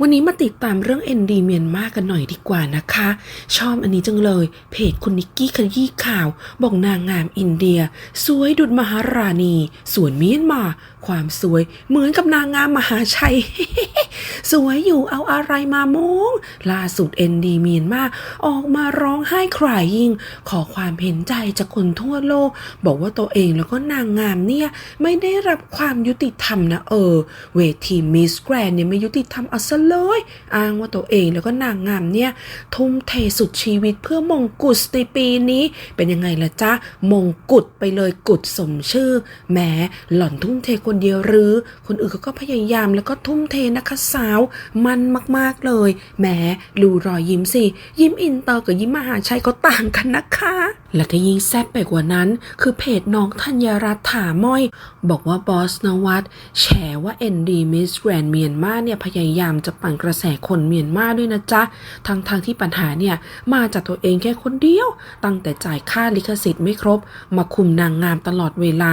วันนี้มาติดตามเรื่อง ND เมียนมากันหน่อยดีกว่านะคะ ชอบอันนี้จังเลย เพจคุณนิกกี้ขยี้ข่าว บอกนางงามอินเดีย สวยดุดมหาราณี ส่วนเมียนมา ความสวยเหมือนกับนางงามมหาชัย สวยอยู่เอาอะไรมามงล่าสุด ND เมียนมาออกมาร้องไห้ครายยิง ขอความเห็นใจจากคนทั่วโลก บอกว่าตัวเองแล้วก็นางงามเนี่ยไม่ได้รับความยุติธรรมนะเออ เวทีมิสแกรนเนี่ยไม่ยุติธรรมเอาซะเลยอ้างว่าตัวเองแล้วก็นางงามเนี่ยทุ่มเทสุดชีวิตเพื่อมงกุฎในปีนี้ เป็นยังไงล่ะจ๊ะมงกุฎไปเลยกุฎสมชื่อแหมหล่อนทุ่มเทคนเดียวหรือ คนอื่นเขาก็พยายามแล้วก็ทุ่มเทนะคะสาว มันมากๆเลยแหมดูรอยยิ้มสิ ยิ้มอินเตอร์กับยิ้มมหาชัยก็ต่างกันนะคะ และที่ยิ่งแซ่บไปกว่านั้น คือเพจน้องธัญรัตน์ถาม้อย บอกว่าบอสนวัตแฉว่า ND Miss Grand เมียนมาเนี่ยพยายามจะปั่นกระแสคนเมียนมาด้วยนะจ๊ะทั้งทางๆที่ปัญหาเนี่ย มาจากตัวเองแค่คนเดียว ตั้งแต่จ่ายค่าลิขสิทธิ์ไม่ครบ มาคุมนางงามตลอดเวลา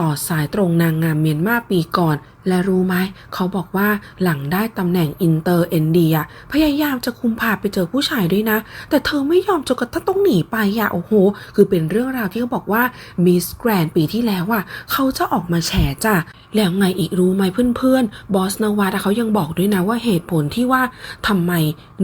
ต่อสายตรงนางงามเมียนมาปีก่อนและรู้ไหม เขาบอกว่าหลังได้ตำแหน่งอินเตอร์เอ็นดีอะพยายามจะคุมพาไปเจอผู้ชายด้วยนะ แต่เธอไม่ยอมจนกระทั่งต้องหนีไปอะโอ้โหคือเป็นเรื่องราวที่เขาบอกว่ามิสแกรนปีที่แล้วอะเขาจะออกมาแฉจ้ะแล้วไงอีกรู้ไหมเพื่อนๆ บอสนวัตเขายังบอกด้วยนะว่าเหตุผลที่ว่าทำไม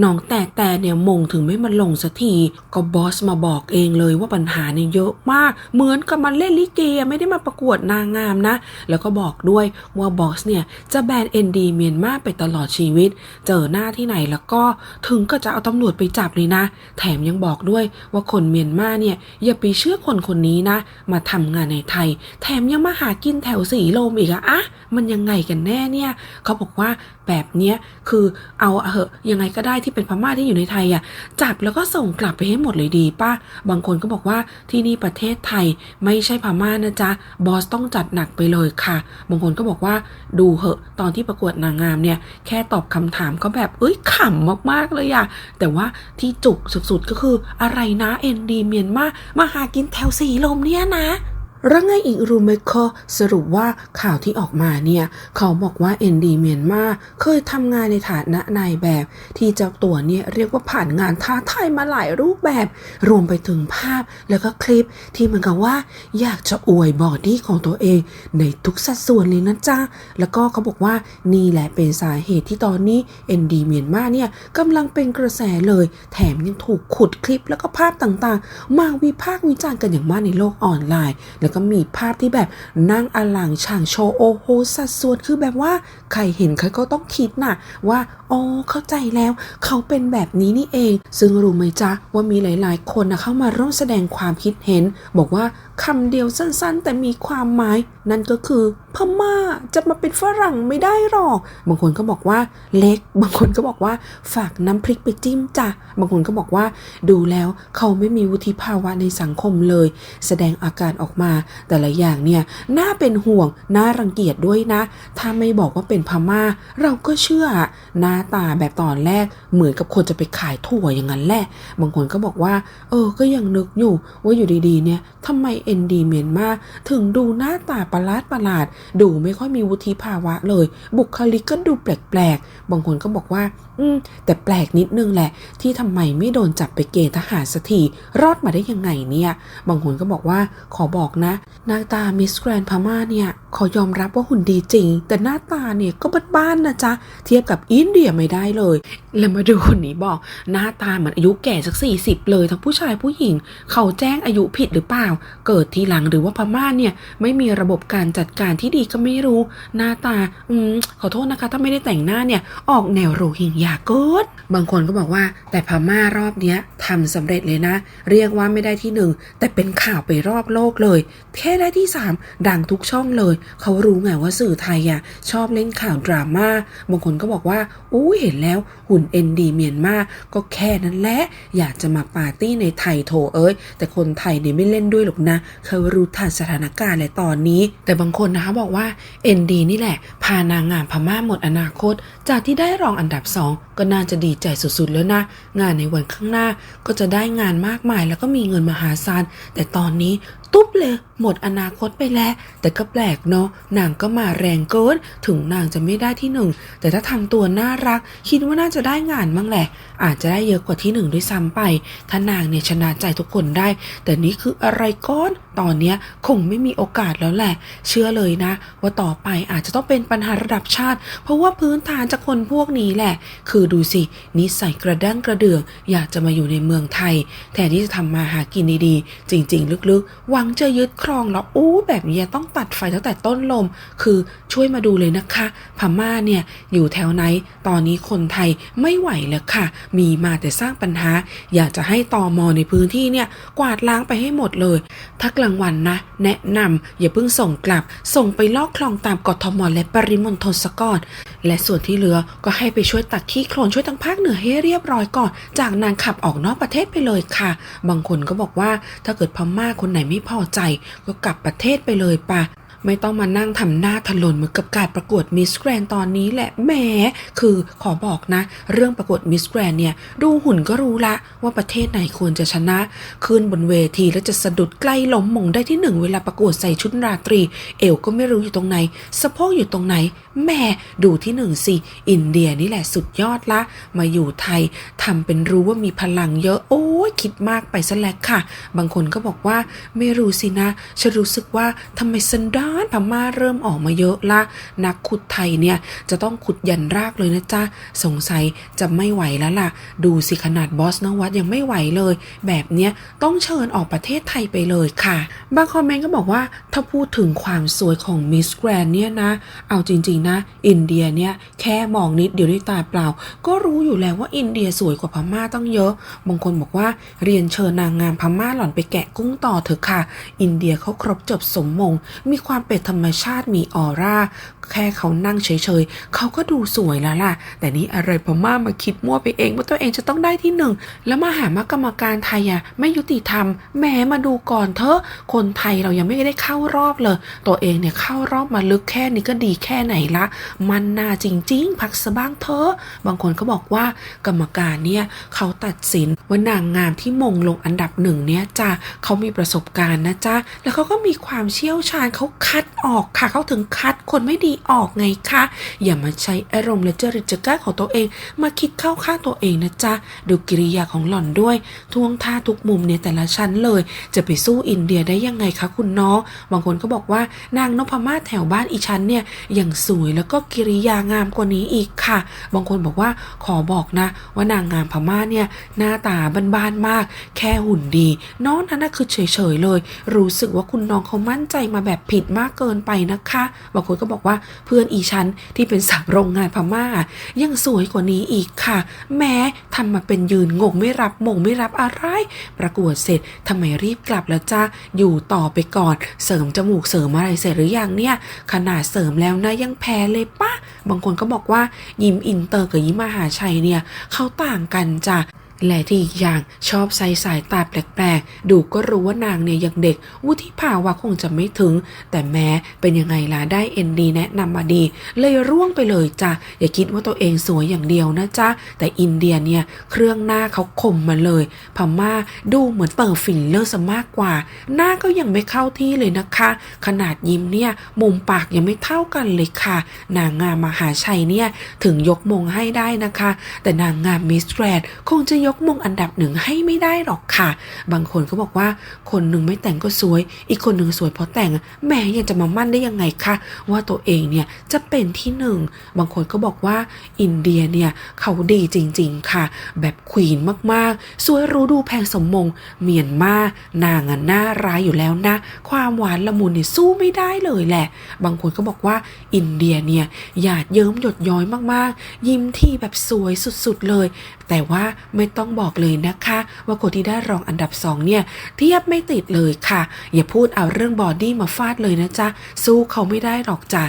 น้องแต่แต่เนี่ยมงถึงไม่มาลงสักที ก็บอสมาบอกเองเลยว่าปัญหาเนี่ยเยอะมาก เหมือนกับมันเล่นลิเกไม่ได้มาประกวดนางงามนะ แล้วก็บอกด้วยว่าบอสเนี่ยจะแบน ND เมียนมาไปตลอดชีวิต เจอหน้าที่ไหนแล้วก็ถึงก็จะเอาตำรวจไปจับเลยนะ แถมยังบอกด้วยว่าคนเมียนมาเนี่ยอย่าไปเชื่อคนคนนี้นะ มาทำงานในไทย แถมยังมาหากินแถวสีลมอีกอะอะมันยังไงกันแน่เนี่ยเขาบอกว่าแบบเนี้ยคือเอาเหอะยังไงก็ได้ที่เป็นพม่าที่อยู่ในไทยอะจับแล้วก็ส่งกลับไปให้หมดเลยดีป่ะบางคนก็บอกว่าที่นี่ประเทศไทยไม่ใช่พม่านะจ๊ะบอสต้องจัดหนักไปเลยค่ะ บางคนก็บอกว่าดูเหอะตอนที่ประกวดนางงามเนี่ยแค่ตอบคำถามก็แบบเอ้ยขำมากๆเลยอะแต่ว่าที่จุกสุดๆก็คืออะไรนะเอ็นดีเมียนมามาหากินแถวสีลมเนี่ยนะ แล้วไงอีกรู้ไหมคะสรุปว่าข่าวที่ออกมาเนี่ย เขาบอกว่า ND เมียนมาเคยทำงานในฐานะนายแบบ ที่เจ้าตัวเนี่ยเรียกว่าผ่านงานท้าทายมาหลายรูปแบบ รวมไปถึงภาพแล้วก็คลิปที่เหมือนกับว่า อยากจะอวยบอดี้ของตัวเอง ในทุกสัดส่วนเลยนะจ๊ะ แล้วก็เขาบอกว่านี่แหละเป็นสาเหตุที่ตอนนี้ ND เมียนมาเนี่ยกำลังเป็นกระแสเลย แถมยังถูกขุดคลิปแล้วก็ภาพต่างๆ มาวิพากษ์วิจารณ์กันอย่างมากในโลกออนไลน์แล้วก็มีภาพที่แบบนั่งอลังช่างโชว์โอโหสัดส่วนคือแบบว่าใครเห็นใครก็ต้องคิดน่ะว่าอ๋อเข้าใจแล้วเขาเป็นแบบนี้นี่เอง ซึ่งรู้ไหมจ๊ะว่ามีหลาย ๆ คนนะเข้ามาร่วมแสดงความคิดเห็น บอกว่าคำเดียวสั้น ๆ แต่มีความหมายนั่นก็คือพม่าจะมาเป็นฝรั่งไม่ได้หรอก บางคนก็บอกว่าเล็ก บางคนก็บอกว่าฝากน้ำพริกไปจิ้มจ้ะ บางคนก็บอกว่า ดูแล้วเขาไม่มีวุฒิภาวะในสังคมเลย แสดงอาการออกมา แต่ละอย่างเนี่ยน่าเป็นห่วง น่ารังเกียจด้วยนะ ถ้าไม่บอกว่าเป็นพม่า เราก็เชื่อ หน้าตาแบบตอนแรกเหมือนกับคนจะไปขายถั่วอย่างนั้นแหละ บางคนก็บอกว่า เออ ก็ยังนึกอยู่ว่าอยู่ดีๆ เนี่ยทำไมเอ็นดีเมียนมาถึงดูหน้าตาประหลาดประหลาด ดูไม่ค่อยมีวุฒิภาวะเลย บุคลิกก็ดูแปลกๆ บางคนก็บอกว่า อืม แต่แปลกนิดนึงแหละ ที่ทำไมไม่โดนจับไปเกณฑ์ทหารสักที รอดมาได้ยังไงเนี่ย บางคนก็บอกว่า ขอบอกนะ หน้าตามิสแกรนพม่าเนี่ย ขอยอมรับว่าหุ่นดีจริง แต่หน้าตาเนี่ยก็บ้านๆนะจ๊ะ เทียบกับอินเดียไม่ได้เลย แล้วมาดูคนนี้บอก หน้าตาเหมือนอายุแก่สักสี่สิบเลย ทั้งผู้ชายผู้หญิง เขาแจ้งอายุผิดหรือเปล่า เกิดทีหลังหรือว่าพม่าเนี่ยไม่มีระบบการจัดการที่ดีก็ไม่รู้ หน้าตา อืม ขอโทษนะคะ ถ้าไม่ได้แต่งหน้าเนี่ย ออกแนวโรฮิงญาเกิดบางคนก็บอกว่า แต่พม่ารอบเนี้ยทำสำเร็จเลยนะ เรียกว่าไม่ได้ที่หนึ่งแต่เป็นข่าวไปรอบโลกเลย แค่ได้ที่สามดังทุกช่องเลย เขารู้ไงว่าสื่อไทยอะชอบเล่นข่าวดราม่าบางคนก็บอกว่าอู้เห็นแล้วหุ่นเอ็นดีเมียนมาก็แค่นั้นแหละอยากจะมาปาร์ตี้ในไทยโถเอ้ยแต่คนไทยเนี่ยไม่เล่นด้วยหรอกนะเขารู้ทันสถานการณ์เลยตอนนี้แต่บางคนนะคะบอกว่า ND นี่แหละ พานางงามพม่าหมดอนาคต จากที่ได้รองอันดับสองก็น่าจะดีใจสุดๆแล้วนะ งานในวันข้างหน้าก็จะได้งานมากมายแล้วก็มีเงินมหาศาลแต่ตอนนี้ ตุ๊บเลย หมดอนาคตไปแล้ว แต่ก็แปลกเนาะนางก็มาแรงเกิน ถึงนางจะไม่ได้ที่หนึ่งแต่ถ้าทำตัวน่ารัก คิดว่าน่าจะได้งานบ้างแหละ อาจจะได้เยอะกว่าที่หนึ่งด้วยซ้ำไป ถ้านางเนี่ยชนะใจทุกคนได้ แต่นี่คืออะไรก้อน ตอนเนี้ยคงไม่มีโอกาสแล้วแหละ เชื่อเลยนะ ว่าต่อไปอาจจะต้องเป็นปัญหาระดับชาติ เพราะว่าพื้นฐานจากคนพวกนี้แหละ คือดูสินิสัยกระด้างกระเดือง อยากจะมาอยู่ในเมืองไทยแทนที่จะทำมาหากินดีๆจริง ๆ ลึกๆหวังจะยึดครองแล้วอู้แบบนี้ต้องตัดไฟตั้งแต่ต้นลม คือช่วยมาดูเลยนะคะ พม่าเนี่ยอยู่แถวไหน ตอนนี้คนไทยไม่ไหวแล้วค่ะ มีมาแต่สร้างปัญหา อยากจะให้ตอมอในพื้นที่เนี่ยกวาดล้างไปให้หมดเลย ถ้ากลางวันนะ แนะนำอย่าเพิ่งส่งกลับ ส่งไปลอกคลองตามกทมและปริมณฑลซะก่อน และส่วนที่เหลือก็ให้ไปช่วยตักขี้โคลนช่วยทางภาคเหนือให้เรียบร้อยก่อน จากนั้นขับออกนอกประเทศไปเลยค่ะ บางคนก็บอกว่าถ้าเกิดพม่าคนไหนไม่พพอใจก็กลับประเทศไปเลยปะ ไม่ต้องมานั่งทำหน้าถลนเหมือนกับการประกวดมิสแกรนตอนนี้แหละแหมคือขอบอกนะ เรื่องประกวดมิสแกรนเนี่ย ดูหุ่นก็รู้ละว่าประเทศไหนควรจะชนะ ขึ้นบนเวทีแล้วจะสะดุดใกล้ล้มมงได้ที่หนึ่งเวลาประกวดใส่ชุดราตรี เอวก็ไม่รู้อยู่ตรงไหนสะโพกอยู่ตรงไหนแหม่ดูที่หนึ่งสิอินเดียนี่แหละสุดยอดละ มาอยู่ไทยทำเป็นรู้ว่ามีพลังเยอะโอ้ยคิดมากไปซะแล้วค่ะ บางคนก็บอกว่าไม่รู้สินะฉันรู้สึกว่าทำไมสันดานพม่าเริ่มออกมาเยอะละ นักขุดไทยเนี่ยจะต้องขุดยันรากเลยนะจ๊ะ สงสัยจะไม่ไหวแล้วล่ะ ดูสิขนาดบอสนวัดยังไม่ไหวเลย แบบเนี้ยต้องเชิญออกประเทศไทยไปเลยค่ะ บางคอมเมนต์ก็บอกว่าถ้าพูดถึงความสวยของมิสแกรนเนี่ยนะ เอาจริงๆนะ อินเดียเนี่ยแค่มองนิดเดียวด้วยตาเปล่า ก็รู้อยู่แล้วว่าอินเดียสวยกว่าพม่าต้องเยอะ บางคนบอกว่าเรียนเชิญนางงามพม่าหล่อนไปแกะกุ้งต่อเถอะค่ะ อินเดียเขาครบจบสมมง มีความเป็นธรรมชาติมีออร่า แค่เขานั่งเฉยๆ เขาก็ดูสวยแล้วล่ะ แต่นี่อะไรพม่ามาคิดมั่วไปเอง ว่าตัวเองจะต้องได้ที่หนึ่ง แล้วมาหามากรรมการไทยอะไม่ยุติธรรมแหมมาดูก่อนเถอะ คนไทยเรายังไม่ได้เข้ารอบเลย ตัวเองเนี่ยเข้ารอบมาลึกแค่นี้ก็ดีแค่ไหนละ มันน่าจริง ๆ พักสะบ้างเถอะ บางคนก็บอกว่ากรรมการเนี่ยเขาตัดสินว่านางงามที่มงลงอันดับหนึ่งเนี่ยจ้ะเขามีประสบการณ์นะจ๊ะแล้วเขาก็มีความเชี่ยวชาญเขาคัดออกค่ะ เขาถึงคัดคนไม่ดีออกไงคะ อย่ามาใช้อารมณ์และจริตจักร้าของตัวเอง มาคิดเข้าข้างตัวเองนะจ๊ะ ดูกิริยาของหล่อนด้วย ท่วงท่าทุกมุมเนี่ยแต่ละชั้นเลย จะไปสู้อินเดียได้ยังไงคะคุณน้อง บางคนก็บอกว่านางนพมาศแถวบ้านอีชั้นเนี่ยยังสวยแล้วก็กิริยางามกว่านี้อีกค่ะ บางคนบอกว่าขอบอกนะ ว่านางงามพม่าเนี่ยหน้าตาบ้านๆมาก แค่หุ่นดีน้องนั้นน่ะคือเฉยๆเลย รู้สึกว่าคุณน้องเขามั่นใจมาแบบผิดมากเกินไปนะคะ บางคนก็บอกว่าเพื่อนอีชั้นที่เป็นสาวโรงงานพม่า ยังสวยกว่านี้อีกค่ะ แม้ทำมาเป็นยืนงงไม่รับมงไม่รับอะไร ประกวดเสร็จทำไมรีบกลับแล้วจ้าอยู่ต่อไปก่อน เสริมจมูกเสริมอะไรเสร็จหรือยังเนี่ย ขนาดเสริมแล้วนะยังแพ้เลยปะบางคนก็บอกว่ายิ้มอินเตอร์กับยิ้มมหาชัยเนี่ยเขาต่างกันจ้ะ และที่อีกอย่างชอบใส่สายตาแปลกๆ ดูก็รู้ว่านางเนี่ยยังเด็ก วุฒิภาวะคงจะไม่ถึง แต่แม้เป็นยังไงล่ะได้เอ็นดีแนะนำมาดี เลยร่วงไปเลยจ้ะ อย่าคิดว่าตัวเองสวยอย่างเดียวนะจ๊ะ แต่อินเดียเนี่ยเครื่องหน้าเขาคมมาเลย พม่าดูเหมือนเติมฟิลเลอร์ซะมากกว่า หน้าก็ยังไม่เข้าที่เลยนะคะ ขนาดยิ้มเนี่ยมุมปากยังไม่เท่ากันเลยค่ะ นางงามมหาชัยเนี่ยถึงยกมงให้ได้นะคะ แต่นางงามมิสแกรนด์คงจะยกมงอันดับหนึ่งให้ไม่ได้หรอกค่ะ บางคนก็บอกว่าคนหนึ่งไม่แต่งก็สวย อีกคนหนึ่งสวยเพราะแต่งแหม่ยังจะมามั่นได้ยังไงคะว่าตัวเองเนี่ยจะเป็นที่หนึ่งบางคนก็บอกว่าอินเดียเนี่ยเขาดีจริง ๆค่ะ แบบควีนมากๆ สวยรู้ดูแพงสมมง เมียนมานางอะน่าร้ายอยู่แล้วนะ ความหวานละมุนเนี่ยสู้ไม่ได้เลยแหละ บางคนก็บอกว่าอินเดียเนี่ยหยาดเยิ้มหยดย้อยมากๆ ยิ้มที่แบบสวยสุดๆเลย แต่ว่าไม่ต้องบอกเลยนะคะ ว่าคนที่ได้รองอันดับสองเนี่ยเทียบไม่ติดเลยค่ะ อย่าพูดเอาเรื่องบอดี้มาฟาดเลยนะจ๊ะ สู้เขาไม่ได้หรอกจ้ะ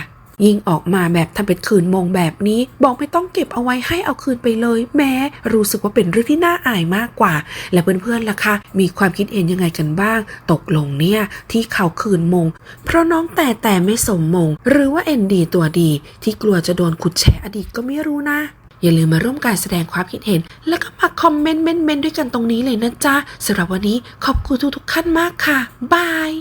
ยิ่งออกมาแบบทำเป็นคืนมงแบบนี้ บอกไม่ต้องเก็บเอาไว้ให้เอาคืนไปเลย แม้รู้สึกว่าเป็นเรื่องที่น่าอายมากกว่า และเพื่อนๆล่ะคะมีความคิดเห็นยังไงกันบ้าง ตกลงเนี่ย ที่เขาคืนมง เพราะน้องแต่แต่ไม่สมมง หรือว่าเอ็นดีตัวดี ที่กลัวจะโดนขุดแฉอดีตก็ไม่รู้นะ อย่าลืมมาร่วมการแสดงความคิดเห็น แล้วก็มาคอมเมนต์เมนๆด้วยกันตรงนี้เลยนะจ๊ะสำหรับวันนี้ขอบคุณทุกๆขั้นมากค่ะบาย